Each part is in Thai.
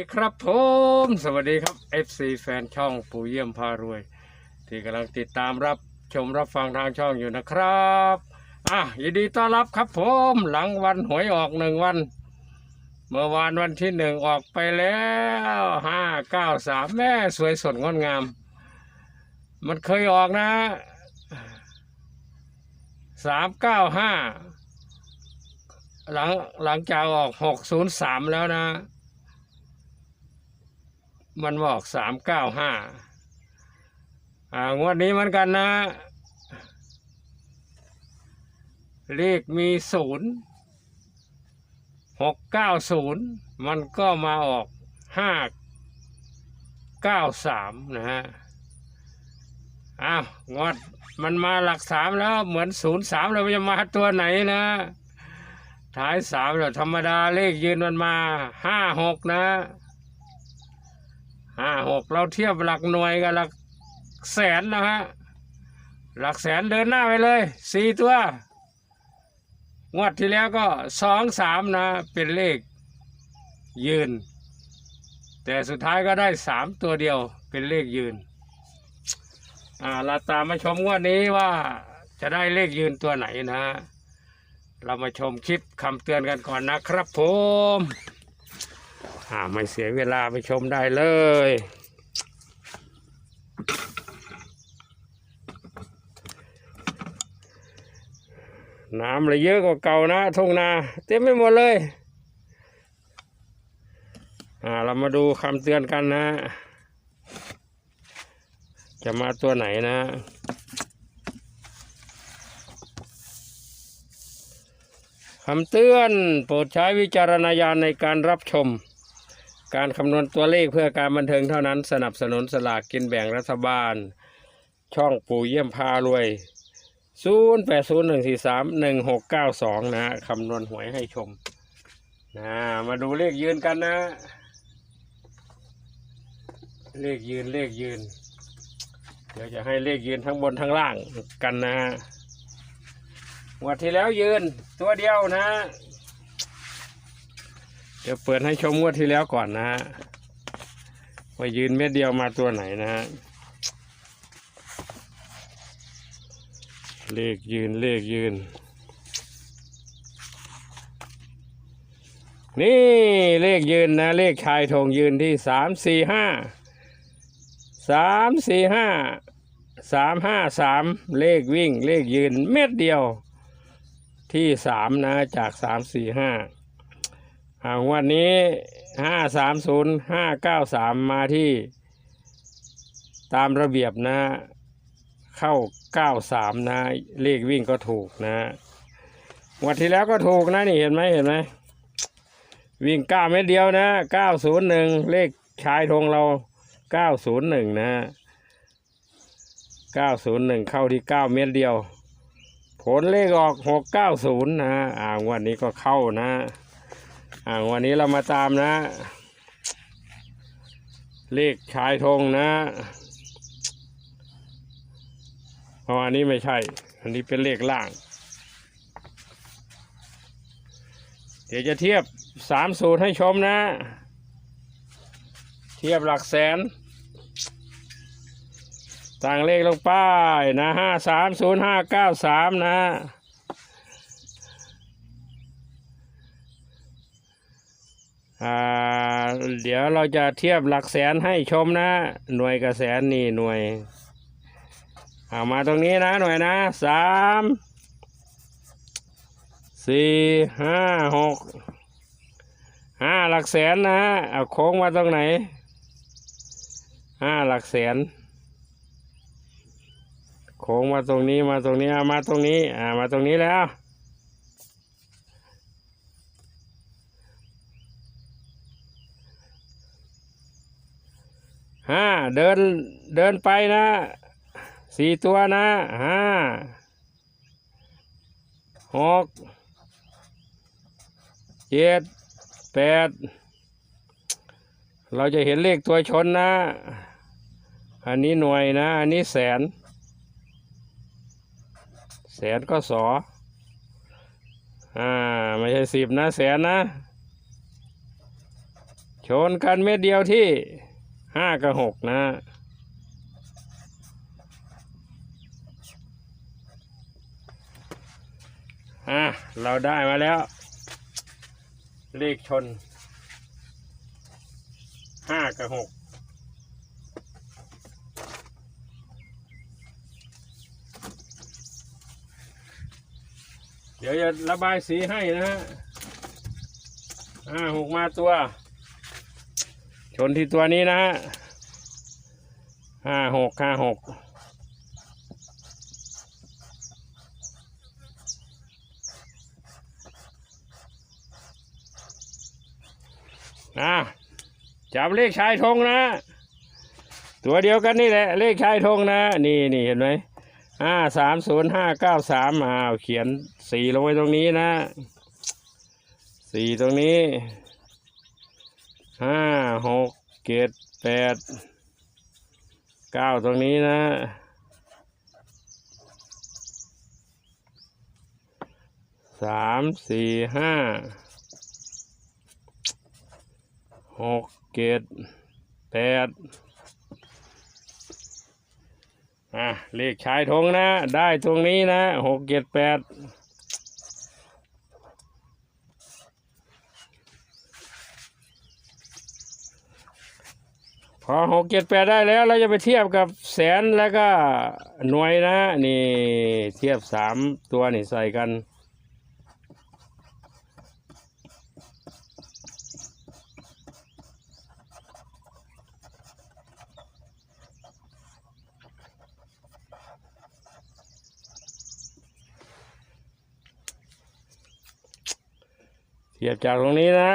ดีครับผมสวัสดีครับ FC แฟนช่องปู่เยี่ยมพารวย ที่กำลังติดตามรับชมรับฟังทางช่องอยู่นะครับอะยินดีต้อนรับครับผมหลังวันหวยออกหนึ่งวัน เมื่อวานวันที่หนึ่งออกไปแล้วห้าเก้าสามแม่สวยสดงดงาม มันเคยออกนะสามเก้าห้าหลังหลังจากออกหกศูนย์สามแล้วนะ มันบอกสามเก้าห้าอ่างวดนี้เหมือนกันนะ เลขมีศูนย์หกเก้าศูนย์มันก็มาออกห้าเก้าสามนะฮะอ้าวงวดมันมาหลักสามแล้วเหมือนศูนย์สามเราจะมาตัวไหนนะท้ายสามเราธรรมดาเลขยืนมันมาห้าหกนะ ห้าหกเราเทียบหลักหน่วยกับหลักแสนนะฮะหลักแสนเดินหน้าไปเลยสี่ตัวงวดที่แล้วก็สองสามนะ เป็นเลขยืน แต่สุดท้ายก็ได้สามตัวเดียวเป็นเลขยืนอ่าเราตามมาชมงวดนี้ว่าจะได้เลขยืนตัวไหนนะ เรามาชมคลิปคำเตือนกันก่อนนะครับผม อ่าไม่เสียเวลาไปชมได้เลย น้ำเลยเยอะกว่าเก่านะทุ่งนา เต็มไปหมดเลย อ่าเรามาดูคำเตือนกันนะ จะมาตัวไหนนะคำเตือนโปรดใช้วิจารณญาณในการรับชม การคำนวณตัวเลขเพื่อการบันเทิงเท่านั้นสนับสนุนสลากกินแบ่งรัฐบาล ช่องปู่เยี่ยมพารวย 0 8 0 1 4 3 1 6 9 2 นะคำนวณหวยให้ชมนะมาดูเลขยืนกันนะ เลขยืนเลขยืน เดี๋ยวจะให้เลขยืนทั้งบนทั้งล่างกันนะ งวันที่แล้วยืนตัวเดียวนะ เดี๋ยวเปิดให้ชมงวดที่แล้วก่อนนะฮะว่ายืนเม็ดเดียวมาตัวไหนนะฮะเลขยืนเลขยืน นี่เลขยืนนะ เลขชายธงยืนที่สามสี่ห้าสามสี่ห้าสามห้าสามเลขวิ่ง เลขยืนเม็ดเดียวที่สามนะจากสามสี่ห้าางวันนี้ห้าสามศูนย์ห้าเก้าสามมาที่ตามระเบียบนะ เข้าเก้าสามนะ เลขวิ่งก็ถูกนะวันที่แล้วก็ถูกนะนี่เห็นไหมเห็นไหมวิ่งเก้าเม็ดเดียวนะเก้าศูนย์หนึ่งเลขชายธงเราเก้าศูนย์หนึ่งนะเก้าศูนย์หนึ่งเข้าที่เก้าเม็ดเดียว ผลเลขออกหกเก้าศูนย์นะอ่าวันนี้ก็เข้านะ อ่างวันนี้เรามาตามนะ เลขชายธงนะเพราะอันนี้ไม่ใช่ อันนี้เป็นเลขล่าง เดี๋ยวจะเทียบสามสูตรให้ชมนะ เทียบหลักแสน ต่างเลขลงไปนะห้าสามศูนย์ห้าเก้าสามนะ อ่า เดี๋ยวเราจะเทียบหลักแสนให้ชมนะ หน่วยกับแสนนี่หน่วยเอามาตรงนี้นะหน่วยนะสามสี่ห้าหกห้าหลักแสนนะเอาโค้งมาตรงไหนห้าหลักแสน โค้งมาตรงนี้มาตรงนี้เอามาตรงนี้อ่ามาตรงนี้แล้ว ห้า เดินเดินไปนะสี่ตัวนะห้าหกเจ็ดแปดเราจะเห็นเลขตัวชนนะ อันนี้หน่วยนะ อันนี้แสน แสนก็สออ่าไม่ใช่สิบนะ แสนนะ ชนกันเม็ดเดียวที่ ห้ากับหกนะอะเราได้มาแล้ว เลขชนห้ากับหกเดี๋ยวจะระบายสีให้นะฮะห้าหกมาตัว นที่ตัวนี้นะฮะห้าหกห้าหกอะจับเลขชายธงนะ ตัวเดียวกันนี่แหละ เลขชายธงนะ นี่นี่เห็นไหมห้าสามศูนย์ห้าเก้าสามอ้าวเขียนสี่ลงไว้ตรงนี้นะสี่ตรงนี้ ห้าหกเจ็ดแปดเก้าตรงนี้นะสามสี่ห้าหกเจ็ดแปดอะเลขชายธงนะ ได้ตรงนี้นะหกเจ็ดแปด อหกเจ็ดแปดได้แล้วเราจะไปเทียบกับแสนแล้วก็หน่วยนะ นี่เทียบสามตัวนี่ใส่กันเทียบจากตรงนี้นะ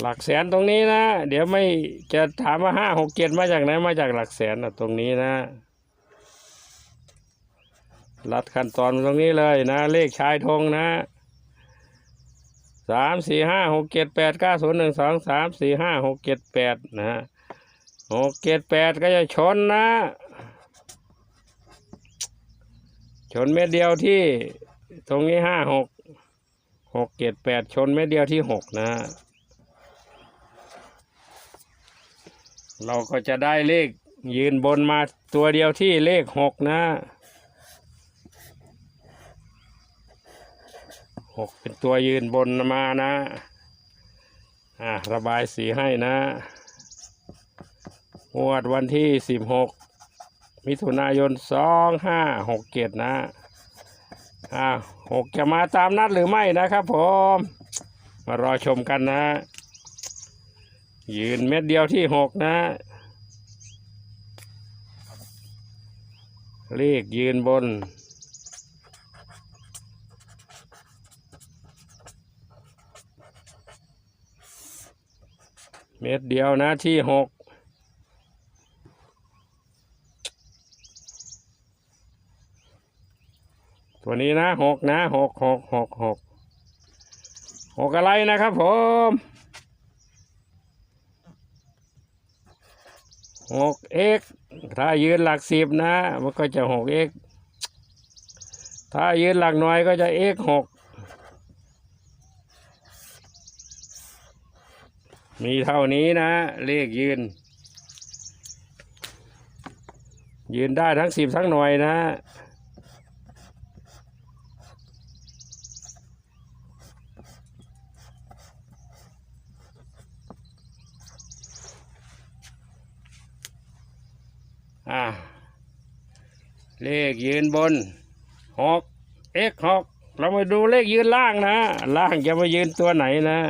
หลักแสนตรงนี้นะ เดี๋ยวไม่จะถามว่าห้าหกเจ็ดมาจากไหนมาจากหลักแสนนะตรงนี้นะรัดขั้นตอนตรงนี้เลยนะ เลขชายธงนะสามสี่ห้าหกเจ็ดแปดเก้าศูนย์หนึ่งสองสามสี่ห้าหกเจ็ดแปดนะหกเจ็ดแปดก็จะชนนะ ชนเม็ดเดียวที่ตรงนี้ห้าหกหกเจ็ดแปดชนเม็ดเดียวที่หกนะ เราก็จะได้เลขยืนบนมาตัวเดียวที่เลขหกนะหกเป็นตัวยืนบนมานะ อะระบายสีให้นะงวดวันที่สิบหกมิถุนายนสองห้าหกเจ็ดนะ อ่าหกจะมาตามนัดหรือไม่นะครับผม มารอชมกันนะ ยืนเม็ดเดียวที่หกนะ เลขยืนบน เม็ดเดียวนะที่หกตัวนี้นะหกนะหกหกหกหกหกอะไรนะครับผม หกเอ็กถ้ายืนหลักสิบนะ มันก็จะหกเอ็กถ้ายืนหลักหน่วยก็จะเอ็กหกมีเท่านี้นะ เลขยืน ยืนได้ทั้งสิบทั้งหน่วยนะ อ่า เลขยืนบนหกเอ็กหกเรามาดูเลขยืนล่างนะ ล่างจะมายืนตัวไหนนะ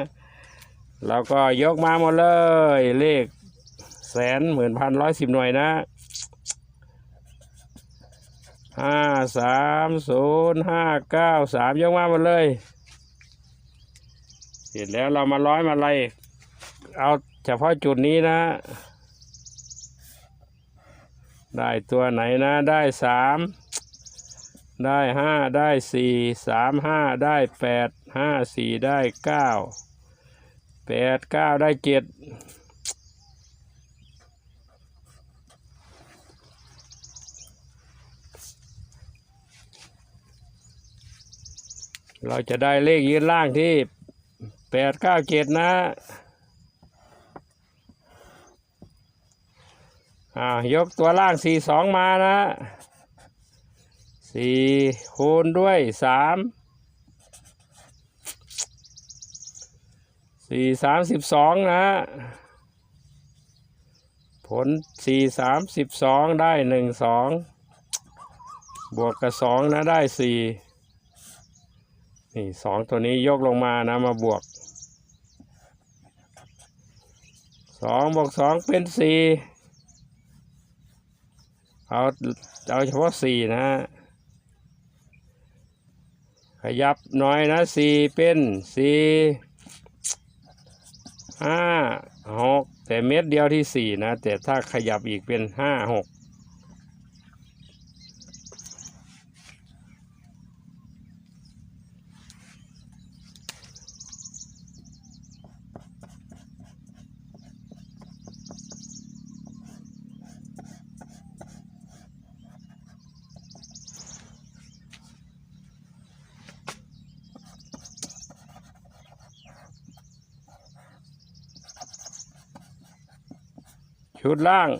เราก็ยกมาหมดเลย เลขแสนหมื่นพันร้อยสิบหน่วยนะห้าสามศูนย์ห้าเก้าสามยกมาหมดเลย เสร็จแล้วเรามาร้อยมาอะไล่เอาเฉพาะจุดนี้นะ ได้ตัวไหนนะได้สามได้ห้าได้สี่สามห้าได้แปดห้าสี่ได้เก้าแปดเก้าได้เจ็ดเราจะได้เลขยืนล่างที่แปดเก้าเจ็ดนะ อ่ายกตัวล่างสี่สองมานะสี่คูณด้วยสามสี่สามสิบสองนะผลสี่สามสิบสองได้หนึ่งสองบวกกับสองนะได้สี่นี่สองตัวนี้ยกลงมานะมาบวกสองบวกสองเป็นสี่ เอาเอาเฉพาะสี่นะขยับหน่อยนะสี่เป็นสี่ห้าหกแต่เม็ดเดียวที่สี่นะ แต่ถ้าขยับอีกเป็นห้าหก ชุดล่าง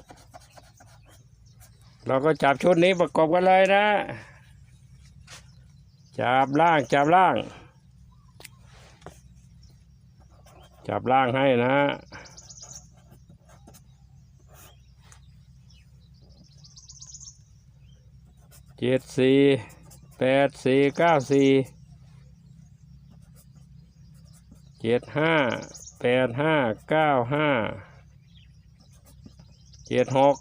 เราก็จับชุดนี้ประกอบกันเลยนะ จับล่างจับล่าง จับล่างให้นะเจ็ดสี่แปดสี่เก้าสี่เจ็ดห้าแปดห้าเก้าห้า เจ็ดหก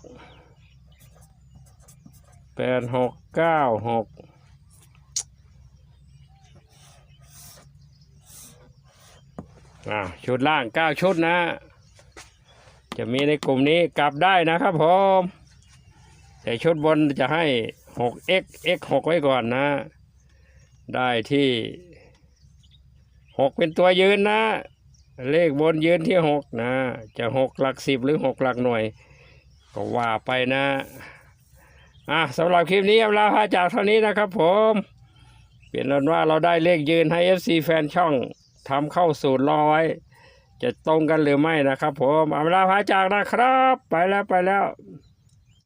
แปดหกเก้าหกอ่าชุดล่างเก้าชุดนะ จะมีในกลุ่มนี้กลับได้นะครับผมแต่ชุดบนจะให้ 6x x 6ไว้ก่อนนะ ได้ที่ 6 เป็นตัวยืนนะ เลขบนยืนที่ 6 นะ จะ 6 หลัก 10 หรือ 6 หลักหน่วย ก็ว่าไปนะอะสำหรับคลิปนี้เอาลาพาจากเท่านี้นะครับผม เปลี่ยนนว่าเราได้เลขยืนให้ FC แฟนช่องทำเข้าสูตรรอไว้จะตรงกันหรือไม่นะครับผมเอาลาพาจากนะครับ ไปแล้วไปแล้ว